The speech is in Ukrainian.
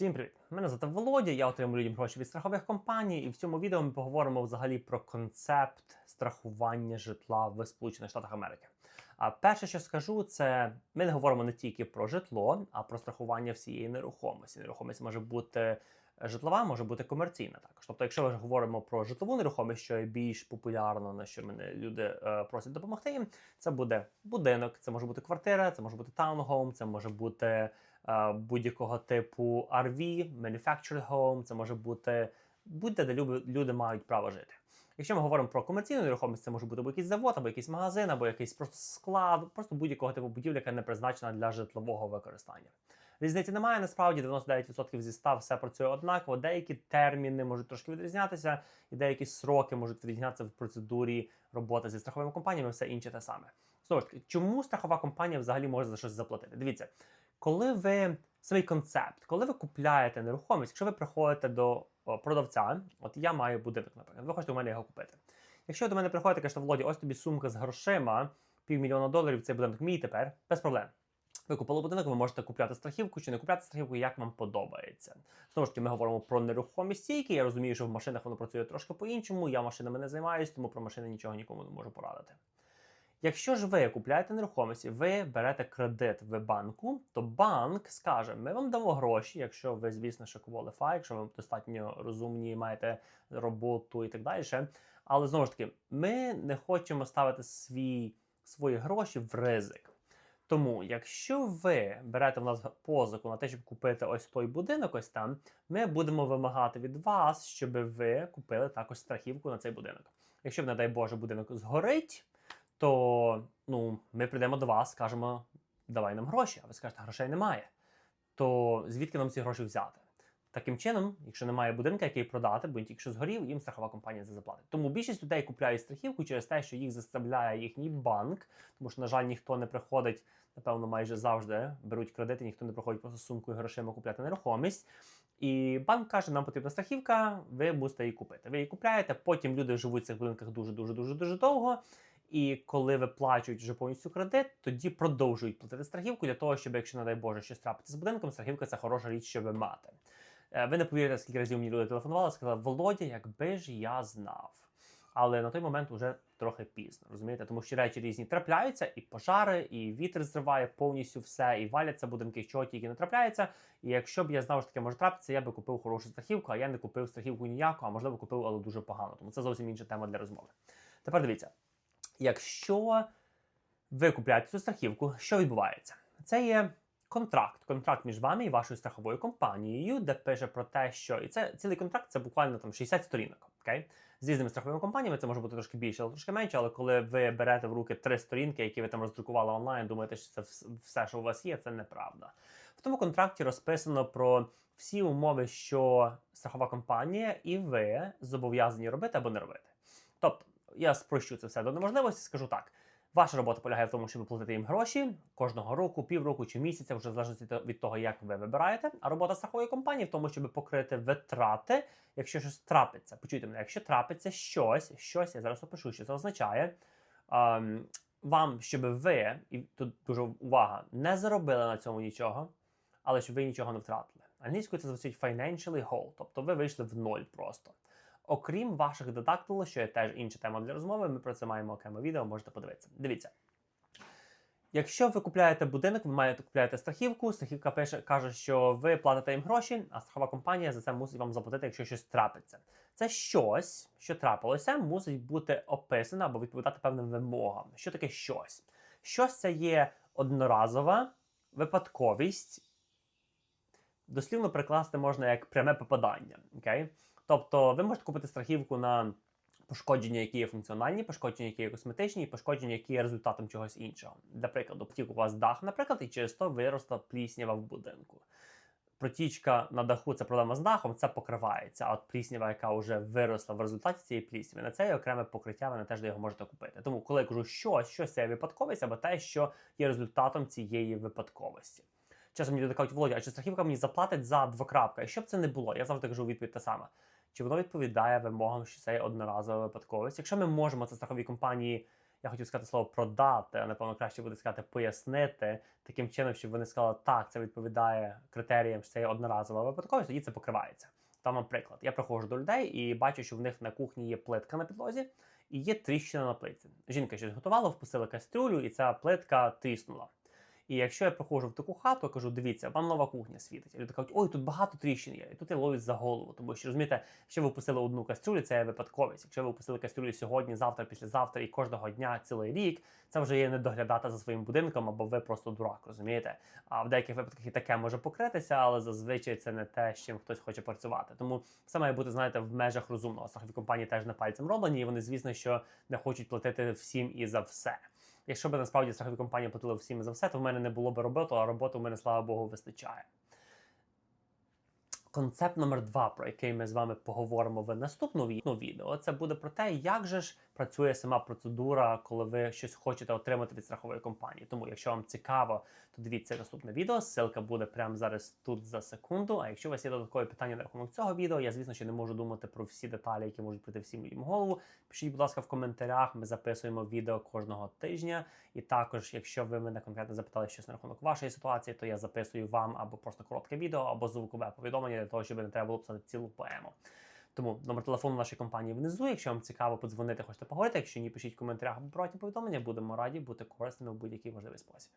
Всім привіт! Мене звати Володя, я отримую людям гроші від страхових компаній, і в цьому відео ми поговоримо взагалі про концепт страхування житла в Сполучених Штатах Америки. А перше, що скажу, це ми не говоримо не тільки про житло, а про страхування всієї нерухомості. Нерухомість може бути житлова, може бути комерційна також. Тобто, якщо ми говоримо про житлову нерухомість, що є більш популярно, на що мене люди е, просять допомогти їм, це буде будинок, це може бути квартира, це може бути таунхоум, це може бути е, будь-якого типу RV, manufactured home, це може бути будь-де, де люди, люди мають право жити. Якщо ми говоримо про комерційну нерухомість, це може бути або якийсь завод, або якийсь магазин, або якийсь просто склад, просто будь-якого типу будівля, яка не призначена для житлового використання. Різниці немає, насправді 99% зі 100 все працює однаково. Деякі терміни можуть трошки відрізнятися, і деякі сроки можуть відрізнятися в процедурі роботи зі страховими компаніями, все інше те саме. Знову ж таки, чому страхова компанія взагалі може за щось заплатити? Дивіться, коли ви свій концепт, коли ви купляєте нерухомість, якщо ви приходите до продавця, от я маю будинок, наприклад, ви хочете у мене його купити. Якщо до мене приходите, кажете, Володя, ось тобі сумка з грошима, півмільйона доларів, цей будинок мій тепер, без проблем. Ви купили будинок, ви можете купляти страхівку чи не купляти страхівку, як вам подобається. Знову ж таки, ми говоримо про нерухомість стійки. Я розумію, що в машинах воно працює трошки по-іншому. Я машинами не займаюся, тому про машини нічого нікому не можу порадити. Якщо ж ви купляєте нерухомість, ви берете кредит в банку, то банк скаже: ми вам дамо гроші, якщо ви, звісно, що qualify, якщо ви достатньо розумні, маєте роботу і так далі. Але знову ж таки, ми не хочемо ставити свій, свої гроші в ризик. Тому, якщо ви берете в нас позику на те, щоб купити ось той будинок, ось там, ми будемо вимагати від вас, щоб ви купили також страхівку на цей будинок. Якщо, не дай Боже, будинок згорить, то ну, ми прийдемо до вас, скажемо, давай нам гроші, а ви скажете, грошей немає. То звідки нам ці гроші взяти? Таким чином, якщо немає будинка, який продати, бо він тільки що згорів, їм страхова компанія це заплатить. Тому більшість людей купляють страхівку через те, що їх заставляє їхній банк, тому що, на жаль, ніхто не приходить, напевно, майже завжди беруть кредити, ніхто не приходить просто сумкою грошима купляти нерухомість. І банк каже, нам потрібна страхівка, ви мусите її купити. Ви її купляєте, потім люди живуть в цих будинках дуже дуже дуже дуже довго. І коли виплачують вже повністю кредит, тоді продовжують платити страхівку для того, щоб, якщо, не дай Боже, щось трапиться з будинком, страхівка це хороша річ, щоб мати. Е, ви не повірите, скільки разів мені люди телефонували, сказали, Володя, якби ж я знав. Але на той момент вже трохи пізно, розумієте? Тому що речі різні трапляються, і пожари, і вітер зриває повністю все, і валяться будинки, що тільки не трапляється. І якщо б я знав, що таке може трапитися, я би купив хорошу страхівку, а я не купив страхівку ніяку, а можливо купив, але дуже погано. Тому це зовсім інша тема для розмови. Тепер дивіться, якщо ви купляєте цю страхівку, що відбувається? Це є контракт, контракт між вами і вашою страховою компанією, де пише про те, що і це цілий контракт це буквально там 60 сторінок. Окей? З різними страховими компаніями це може бути трошки більше, але трошки менше. Але коли ви берете в руки три сторінки, які ви там роздрукували онлайн, думаєте, що це все, що у вас є, це неправда. В тому контракті розписано про всі умови, що страхова компанія і ви зобов'язані робити або не робити. Тобто, я спрощу це все до неможливості, скажу так. Ваша робота полягає в тому, щоб платити їм гроші кожного року, півроку чи місяця, вже залежить від того, як ви вибираєте. А робота страхової компанії в тому, щоб покрити витрати, якщо щось трапиться. Почуйте мене, якщо трапиться щось, щось я зараз опишу, що це означає. Ем, вам, щоб ви, і тут дуже увага, не заробили на цьому нічого, але щоб ви нічого не втратили. Англійською це звучить financially whole, тобто ви вийшли в ноль просто. Окрім ваших дедактилів, що є теж інша тема для розмови, ми про це маємо окреме відео, можете подивитися. Дивіться. Якщо ви купляєте будинок, ви маєте купляєте страхівку, страхівка пише, каже, що ви платите їм гроші, а страхова компанія за це мусить вам заплатити, якщо щось трапиться. Це щось, що трапилося, мусить бути описано або відповідати певним вимогам. Що таке щось? Щось це є одноразова випадковість. Дослівно прикласти можна як пряме попадання. Okay? Тобто ви можете купити страхівку на пошкодження, які є функціональні, пошкодження, які є косметичні, і пошкодження, які є результатом чогось іншого. Для прикладу, потік у вас дах, наприклад, і через то виросла пліснява в будинку. Протічка на даху це проблема з дахом, це покривається. А от пліснява, яка вже виросла в результаті цієї плісняви, на це є окреме покриття, ви не теж його можете купити. Тому, коли я кажу, що щось це випадковість, або те, що є результатом цієї випадковості. Часом мені люди кажуть, Володя, а чи страхівка мені заплатить за двокрапка? І щоб це не було, я завжди кажу відповідь та сама чи воно відповідає вимогам, що це є одноразова випадковість. Якщо ми можемо це страховій компанії я хотів сказати слово продати, а напевно краще буде сказати пояснити таким чином, щоб вони сказали, так, це відповідає критеріям, що це є одноразова випадковість, тоді це покривається. Там, наприклад, я приходжу до людей і бачу, що в них на кухні є плитка на підлозі і є тріщина на плитці. Жінка щось готувала, впустила кастрюлю, і ця плитка тріснула. І якщо я приходжу в таку хату, я кажу, дивіться, вам нова кухня світить. Люди кажуть, ой, тут багато тріщин є. І тут я ловлять за голову. Тому що розумієте, якщо ви впустили одну кастрюлю, це є випадковість. Якщо ви впустили кастрюлю сьогодні, завтра, післязавтра і кожного дня цілий рік, це вже є не доглядати за своїм будинком, або ви просто дурак, розумієте? А в деяких випадках і таке може покритися, але зазвичай це не те, з чим хтось хоче працювати. Тому все має бути, знаєте, в межах розумного. Страхові компанії теж не пальцем роблені, і вони, звісно, що не хочуть платити всім і за все. Якщо б насправді страхові компанії платили всім за все, то в мене не було б роботи, а роботи в мене, слава Богу, вистачає. Концепт номер два, про який ми з вами поговоримо в наступному ну, відео, це буде про те, як же ж працює сама процедура, коли ви щось хочете отримати від страхової компанії. Тому, якщо вам цікаво, то дивіться наступне відео. Ссылка буде прямо зараз тут за секунду. А якщо у вас є додаткові питання на рахунок цього відео, я звісно ще не можу думати про всі деталі, які можуть прийти всім в голову. Пишіть, будь ласка, в коментарях. Ми записуємо відео кожного тижня. І також, якщо ви мене конкретно запитали щось на рахунок вашої ситуації, то я записую вам або просто коротке відео, або звукове повідомлення для того, щоб не треба було писати цілу поему. Тому номер телефону нашої компанії внизу. Якщо вам цікаво подзвонити, хочете поговорити. Якщо ні, пишіть в коментарях або повідомлення. Будемо раді бути корисними в будь-який можливий спосіб.